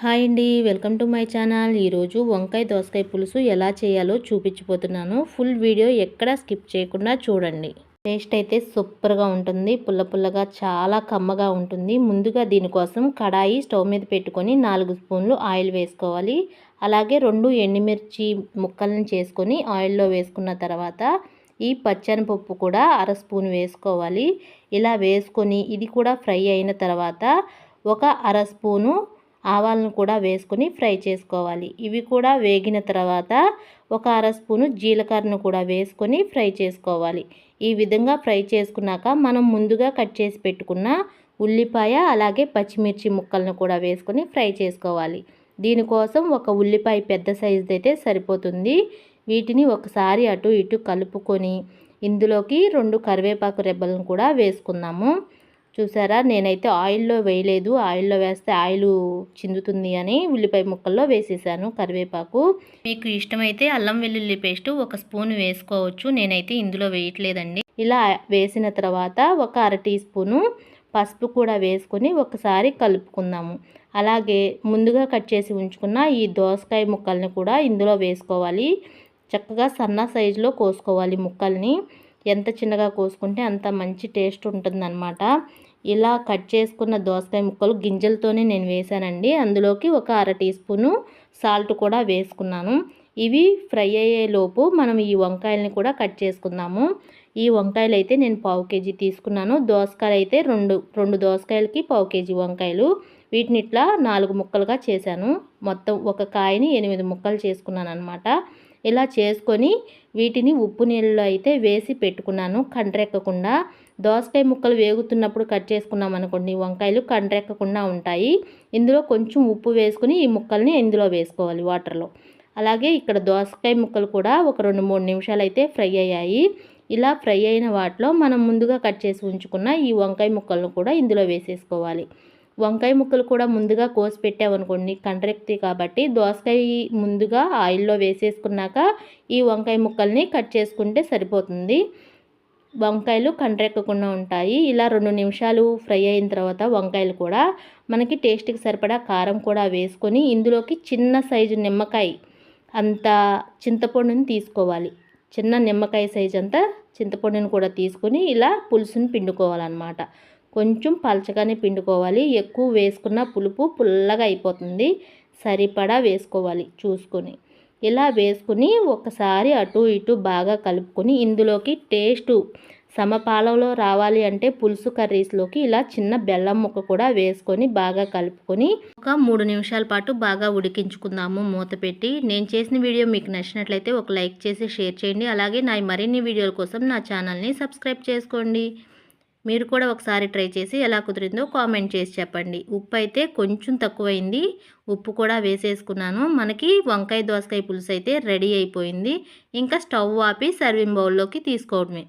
Hi అండి welcome to my channel. ఈరోజు వంకాయ దోసకాయ పులుసు ఎలా చేయాలో చూపించిపోతున్నాను ఫుల్ వీడియో ఎక్కడ స్కిప్ చేయకుండా చూడండి. టేస్ట్ అయితే సూపర్గా ఉంటుంది. పుల్ల పుల్లగా చాలా కమ్మగా ఉంటుంది. ముందుగా దీనికోసం కడాయి స్టవ్ మీద పెట్టుకొని నాలుగు స్పూన్లు ఆయిల్ వేసుకోవాలి. అలాగే రెండు ఎండుమిర్చి ముక్కలను చేసుకొని ఆయిల్లో వేసుకున్న తర్వాత ఈ పచ్చనిపప్పు కూడా అర స్పూన్ వేసుకోవాలి. ఇలా వేసుకొని ఇది కూడా ఫ్రై అయిన తర్వాత ఒక అర స్పూను ఆవాలను కూడా వేసుకొని ఫ్రై చేసుకోవాలి. ఇవి కూడా వేగిన తర్వాత ఒక అర స్పూను జీలకర్రను కూడా వేసుకొని ఫ్రై చేసుకోవాలి. ఈ విధంగా ఫ్రై చేసుకున్నాక మనం ముందుగా కట్ చేసి పెట్టుకున్న ఉల్లిపాయ అలాగే పచ్చిమిర్చి ముక్కలను కూడా వేసుకొని ఫ్రై చేసుకోవాలి. దీనికోసం ఒక ఉల్లిపాయ పెద్ద సైజు అయితే సరిపోతుంది. వీటిని ఒకసారి అటు ఇటు కలుపుకొని ఇందులోకి రెండు కరివేపాకు రెబ్బలను కూడా వేసుకుందాము. చూసారా? నేనైతే ఆయిల్లో వేయలేదు. ఆయిల్లో వేస్తే ఆయిల్ చిందుతుంది అని ఉల్లిపాయ ముక్కల్లో వేసేసాను కరివేపాకు. మీకు ఇష్టమైతే అల్లం వెల్లుల్లి పేస్ట్ ఒక స్పూన్ వేసుకోవచ్చు. నేనైతే ఇందులో వేయట్లేదండి. ఇలా వేసిన తర్వాత ఒక అర టీ స్పూను పసుపు కూడా వేసుకొని ఒకసారి కలుపుకుందాము. అలాగే ముందుగా కట్ చేసి ఉంచుకున్న ఈ దోసకాయ ముక్కల్ని కూడా ఇందులో వేసుకోవాలి. చక్కగా సన్న సైజులో కోసుకోవాలి ముక్కల్ని. ఎంత చిన్నగా కోసుకుంటే అంత మంచి టేస్ట్ ఉంటుందన్నమాట. ఇలా కట్ చేసుకున్న దోసకాయ ముక్కలు గింజలతోనే నేను వేసానండి అందులోకి ఒక అర టీ స్పూను సాల్ట్ కూడా వేసుకున్నాను. ఇవి ఫ్రై అయ్యేలోపు మనం ఈ వంకాయలని కూడా కట్ చేసుకుందాము. ఈ వంకాయలు అయితే నేను పావు కేజీ తీసుకున్నాను. దోసకాయలు అయితే రెండు రెండు దోసకాయలకి పావు కేజీ వంకాయలు. వీటిని ఇట్లా నాలుగు ముక్కలుగా చేశాను. మొత్తం ఒక కాయని ఎనిమిది ముక్కలు చేసుకున్నాను అనమాట ఇలా చేసుకొని వీటిని ఉప్పు నీళ్ళలో అయితే వేసి పెట్టుకున్నాను. కండ్రెక్కకుండా. దోసకాయ ముక్కలు వేగుతున్నప్పుడు కట్ చేసుకున్నాం అనుకోండి వంకాయలు కండ్రెక్కకుండా ఉంటాయి. ఇందులో కొంచెం ఉప్పు వేసుకుని ఈ ముక్కల్ని ఇందులో వేసుకోవాలి వాటర్లో. అలాగే ఇక్కడ దోసకాయ ముక్కలు కూడా ఒక రెండు మూడు నిమిషాలు అయితే ఫ్రై అయ్యాయి. ఇలా ఫ్రై అయిన వాటిలో మనం ముందుగా కట్ చేసి ఉంచుకున్న ఈ వంకాయ ముక్కలను కూడా ఇందులో వేసేసుకోవాలి. వంకాయ ముక్కలు కూడా ముందుగా కోసి పెట్టామనుకోండి కండ్రెక్తి కాబట్టి దోసకాయ ముందుగా ఆయిల్లో వేసేసుకున్నాక ఈ వంకాయ ముక్కల్ని కట్ చేసుకుంటే సరిపోతుంది. వంకాయలు కండ్రెక్కకుండా ఉంటాయి. ఇలా రెండు నిమిషాలు ఫ్రై అయిన తర్వాత వంకాయలు కూడా మనకి టేస్ట్కి సరిపడా కారం కూడా వేసుకొని ఇందులోకి చిన్న సైజు నిమ్మకాయ అంత చింతపండుని తీసుకోవాలి. చిన్న నిమ్మకాయ సైజు అంతా చింతపండుని కూడా తీసుకొని ఇలా పులుసుని పిండుకోవాలన్నమాట. కొంచెం పలచగానే పిండుకోవాలి. ఎక్కువ వేసుకున్న పులుపు పుల్లగా అయిపోతుంది. సరిపడా వేసుకోవాలి చూసుకొని. ఇలా వేసుకుని ఒకసారి అటు ఇటు బాగా కలుపుకొని ఇందులోకి టేస్టు సమపాలంలో రావాలి అంటే పులుసు కర్రీస్లోకి ఇలా చిన్న బెల్లం ముక్క కూడా వేసుకొని బాగా కలుపుకొని ఒక మూడు నిమిషాల పాటు బాగా ఉడికించుకుందాము మూత పెట్టి. నేను చేసిన వీడియో మీకు నచ్చినట్లయితే ఒక లైక్ చేసి షేర్ చేయండి. అలాగే నా మరిన్ని వీడియోల కోసం నా ఛానల్ని సబ్స్క్రైబ్ చేసుకోండి. మీరు కూడా ఒకసారి ట్రై చేసి ఎలా కుదిరిందో కామెంట్ చేసి చెప్పండి. ఉప్పు అయితే కొంచెం తక్కువైంది. ఉప్పు కూడా వేసేసుకున్నాను. మనకి వంకాయ దోసకాయ పులుసు అయితే రెడీ అయిపోయింది. ఇంకా స్టవ్ ఆపి సర్వింగ్ బౌల్లోకి తీసుకోవడమే.